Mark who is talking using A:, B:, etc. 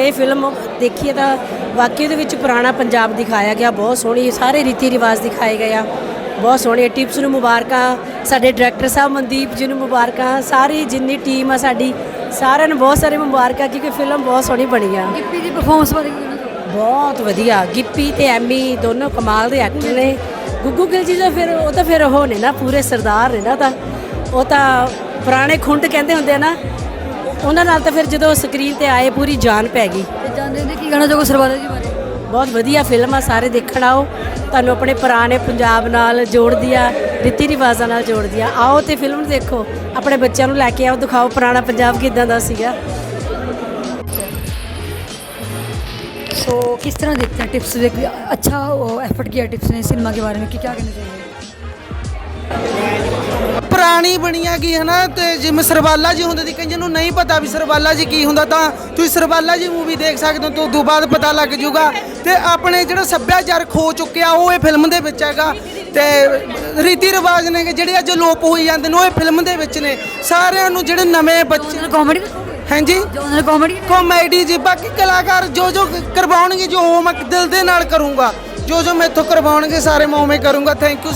A: ਇਹ ਫਿਲਮ ਦੇਖੀਏ ਤਾਂ ਵਾਕਈ ਦੇ ਵਿੱਚ ਪੁਰਾਣਾ ਪੰਜਾਬ ਦਿਖਾਇਆ ਗਿਆ ਬਹੁਤ ਸੋਹਣੀ ਸਾਰੇ ਰੀਤੀ ਰਿਵਾਜ ਦਿਖਾਏ ਗਏ ਆ ਬਹੁਤ ਸੋਹਣੇ ਟਿਪਸ ਨੂੰ ਮੁਬਾਰਕਾਂ ਸਾਡੇ ਡਾਇਰੈਕਟਰ ਸਾਹਿਬ ਮਨਦੀਪ ਜੀ ਨੂੰ ਮੁਬਾਰਕਾਂ ਸਾਰੀ ਜਿੰਨੀ ਟੀਮ ਆ ਸਾਡੀ ਸਾਰਿਆਂ ਨੂੰ ਬਹੁਤ ਸਾਰੇ ਮੁਬਾਰਕਾਂ ਕਿਉਂਕਿ ਫਿਲਮ ਬਹੁਤ ਸੋਹਣੀ ਬਣੀ ਆ।
B: ਗਿੱਪੀ ਦੀ ਪਰਫਾਰਮੈਂਸ ਬਾਰੇ
A: ਬਹੁਤ ਵਧੀਆ ਗਿੱਪੀ ਤੇ ਐਮੀ ਦੋਨੋਂ ਕਮਾਲ ਦੇ ਐਕਟਰ ਨੇ। ਗੁੱਗੂ ਗਿੱਲ ਜੀ ਦਾ ਫਿਰ ਉਹ ਤਾਂ ਫਿਰ ਉਹ ਨੇ ਨਾ ਪੂਰੇ ਸਰਦਾਰ ਨੇ ਨਾ ਤਾਂ ਉਹ ਤਾਂ ਪੁਰਾਣੇ ਖੁੰਡ ਕਹਿੰਦੇ ਹੁੰਦੇ ਆ ਨਾ ਉਹਨਾਂ ਨਾਲ ਤਾਂ ਫਿਰ ਜਦੋਂ ਸਕਰੀਨ ਤੇ ਆਏ ਪੂਰੀ ਜਾਨ ਪੈ ਗਈ
B: ਤੇ ਜਾਣਦੇ ਨੇ ਕੀ ਕਹਿਣਾ ਚਾਹੋਗੇ ਸਰਵਾਲਾ ਜੀ ਬਾਰੇ
A: ਬਹੁਤ ਵਧੀਆ ਫਿਲਮ ਆ ਸਾਰੇ ਦੇਖਣ ਆਓ ਤੁਹਾਨੂੰ ਆਪਣੇ ਪੁਰਾਣੇ ਪੰਜਾਬ ਨਾਲ ਜੋੜਦੀ ਆ ਰੀਤੀ ਰਿਵਾਜ਼ਾਂ ਨਾਲ ਜੋੜਦੀ ਆ ਆਓ ਤੇ ਫਿਲਮ ਦੇਖੋ ਆਪਣੇ ਬੱਚਿਆਂ ਨੂੰ ਲੈ ਕੇ ਆਓ ਦਿਖਾਓ ਪੁਰਾਣਾ ਪੰਜਾਬ ਕਿਦਾਂ ਦਾ ਸੀਗਾ
B: सो किस तरह देखते हैं टिप्स देख अच्छा एफर्ट किया टिप्स ने सिनेमा के बारे में कि क्या कहना चाहिए
C: ਪੁਰਾਣੀ ਬਣੀ ਆ ਕੀ ਹਨਾ ਤੇ ਜਿਵੇਂ ਸਰਬਾਲਾ ਜੀ ਹੁੰਦੇ ਸੀ ਕਈਆਂ ਨੂੰ ਨਹੀਂ ਪਤਾ ਵੀ ਸਰਬਾਲਾ ਜੀ ਕੀ ਹੁੰਦਾ ਤਾਂ ਤੁਸੀਂ ਸਰਬਾਲਾ ਜੀ ਮੂਵੀ ਦੇਖ ਸਕਦੇ ਹੋ ਤੋਂ ਉਦੋਂ ਬਾਅਦ ਪਤਾ ਲੱਗ ਜਾਊਗਾ। ਤੇ ਆਪਣੇ ਜਿਹੜਾ ਸੱਭਿਆਚਾਰ ਖੋ ਚੁੱਕਿਆ ਉਹ ਇਹ ਫਿਲਮ ਦੇ ਵਿੱਚ ਹੈਗਾ। ਤੇ ਰੀਤੀ ਰਿਵਾਜ ਨੇ ਜਿਹੜੇ ਅੱਜ ਲੋਪ ਹੋਈ ਜਾਂਦੇ ਨੇ ਉਹ ਇਹ ਫਿਲਮ ਦੇ ਵਿੱਚ ਨੇ। ਸਾਰਿਆਂ ਨੂੰ ਜਿਹੜੇ ਨਵੇਂ ਬੱਚੇ
B: ਕਾਮੇਡੀ
C: ਹਾਂਜੀ?
B: ਜੋਨਰ ਕਾਮੇਡੀ
C: ਕਾਮੇਡੀ ਜੀ ਬਾਕੀ ਕਲਾਕਾਰ ਜੋ ਜੋ ਕਰਵਾਉਣਗੇ ਜੋ ਹੋਮਵਰਕ ਦਿਲ ਦੇ ਨਾਲ ਕਰੂੰਗਾ ਜੋ ਜੋ ਮੈਂ ਮੈਥੋਂ ਕਰਵਾਉਣਗੇ ਸਾਰੇ ਮੈਂ ਉਵੇਂ ਕਰੂੰਗਾ। Thank you